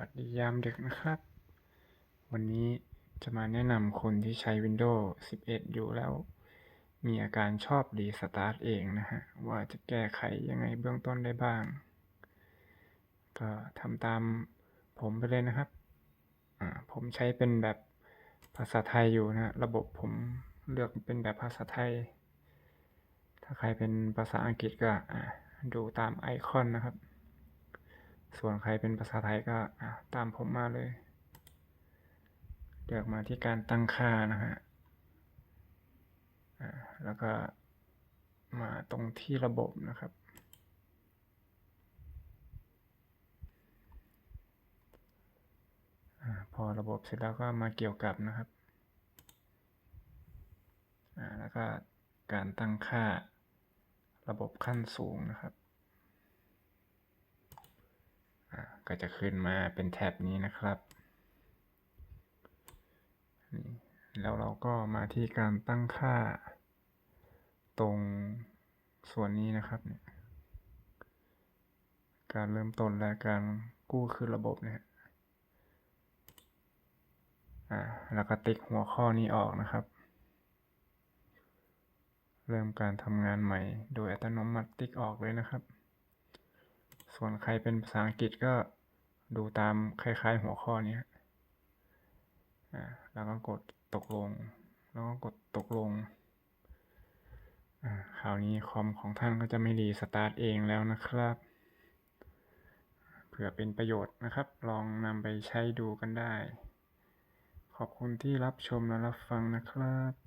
วัสดียามดึกนะครับ วันนี้จะมาแนะนำคนที่ใช้ Windows 11 อยู่แล้ว มีอาการชอบรีสตาร์ทเองนะฮะ ว่าจะแก้ไขยังไงเบื้องต้นได้บ้าง ก็ทำตามผมไปเลยนะครับ ผมใช้เป็นแบบภาษาไทยอยู่นะ ระบบผมเลือกเป็นแบบภาษาไทย ถ้าใครเป็นภาษาอังกฤษก็ดูตามไอคอนนะครับ ส่วนใครเป็นภาษาไทยก็ตามผมมาเลยเลือกมาที่การตั้งค่านะฮะแล้วก็มาตรงที่ระบบนะครับอพอระบบเสร็จแล้วก็มาเกี่ยวกับนะครับ แล้วก็การตั้งค่าระบบขั้นสูงนะครับ อ่า ก็จะขึ้นมาเป็นแท็บนี้นะครับ แล้วเราก็มาที่การตั้งค่า ตรงส่วนนี้นะครับเนี่ยการเริ่มต้นและการกู้คืนระบบเนี่ยอ่าแล้วก็ติ๊กหัวข้อนี้ออกนะครับ เริ่มการทำงานใหม่ โดยอัตโนมัติติ๊กออกเลยนะครับ ส่วนใครเป็นภาษาอังกฤษก็ ดูตามคล้ายๆหัวข้อนี้อ่าแล้วก็กดตกลง แล้วก็กดตกลงอ่าคราวนี้คอมของท่านก็จะไม่รีสตาร์ทเองแล้วนะครับเผื่อเป็นประโยชน์นะครับ ลองนำไปใช้ดูกันได้ ขอบคุณที่รับชมและรับฟังนะครับ